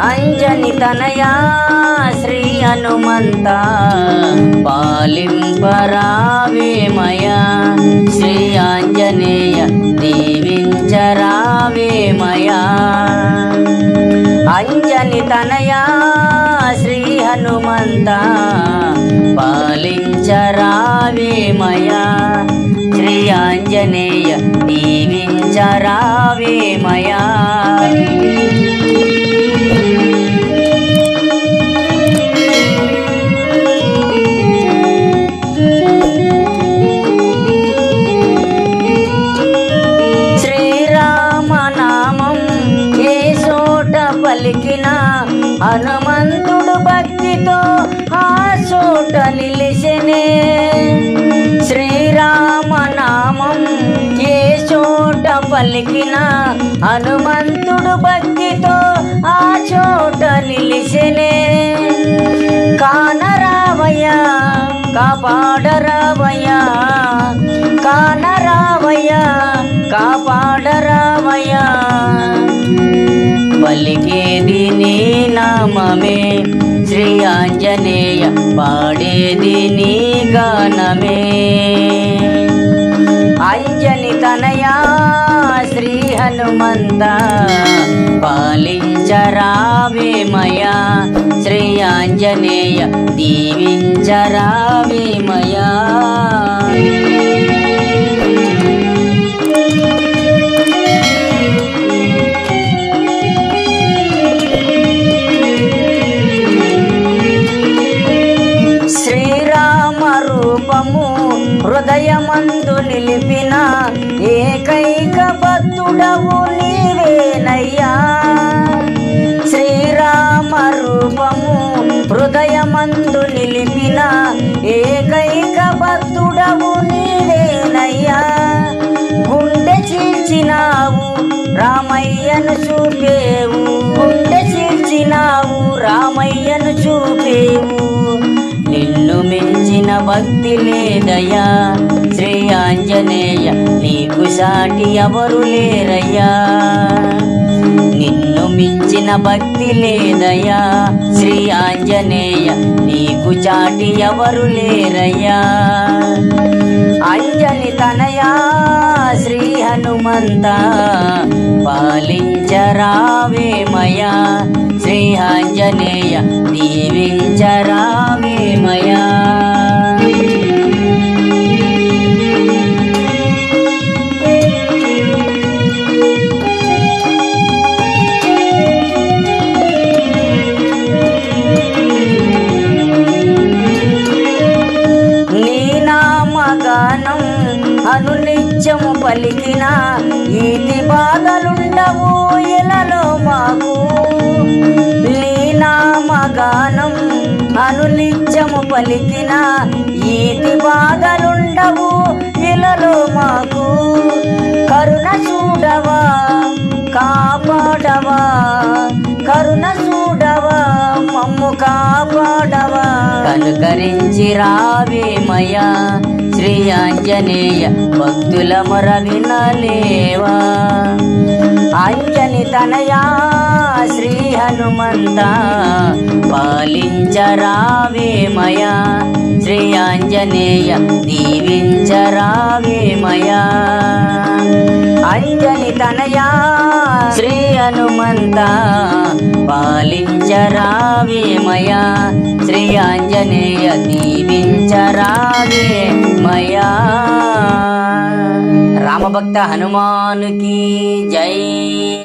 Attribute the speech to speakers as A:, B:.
A: అంజని తనయా శ్రీ హనుమంత. పాలింపరావేమయా శ్రీ ఆంజనేయ దీవించరావేమయా. అంజని తనయా శ్రీ హనుమంత. పాలించరావేమయా శ్రీ ఆంజనేయ దీవించరావేమయా. చోట నిలిసెనే శ్రీరామనామం ఏ చోట పలికిన హనుమంతుడు భక్తితో ఆ చోట నిలిసెనే కానరావయ్య కాపాడరావయ్య కానరావయ్య కాపాడరావయ్య. పలికేది నీ నామమే ఆంజనేయ పాడేది నీ గానమే. అంజని తనయా శ్రీ హనుమంత పాలించరావేమయా శ్రీ ఆంజనేయ దీవించరావేమయ హృదయమందు నిలిపిన భక్తి లేదయ్యా. శ్రీ ఆంజనేయ నీకు సాటి ఎవరు లేరయ్యా. నిన్ను మించిన భక్తి లేదయ్యా. శ్రీ ఆంజనేయ నీకు చాటి ఎవరు లేరయ్యా. అంజలి తనయా శ్రీ హనుమంత. పాలించరావేమయా శ్రీ ఆంజనేయ దీవించరావేమయా పలికిన ఈతి బాధలుండవు ఎలలో మాకు. నీ అనునిత్యము పలికిన ఈతి బాధలుండవు ఇలలో మాకు. అనుకరించి రావేమయ్యా శ్రీ ఆంజనేయ భక్తుల మొర వినలేవా. అంజని తనయా శ్రీ హనుమంత. పాలించరావేమయా శ్రీ ఆంజనేయ దీవించరావేమయా అంజని తనయా శ్రీ హనుమంత పాలించరావేమయా శ్రీ ఆంజనేయ దీవించరావేమయా రామభక్త హనుమానుకి జై.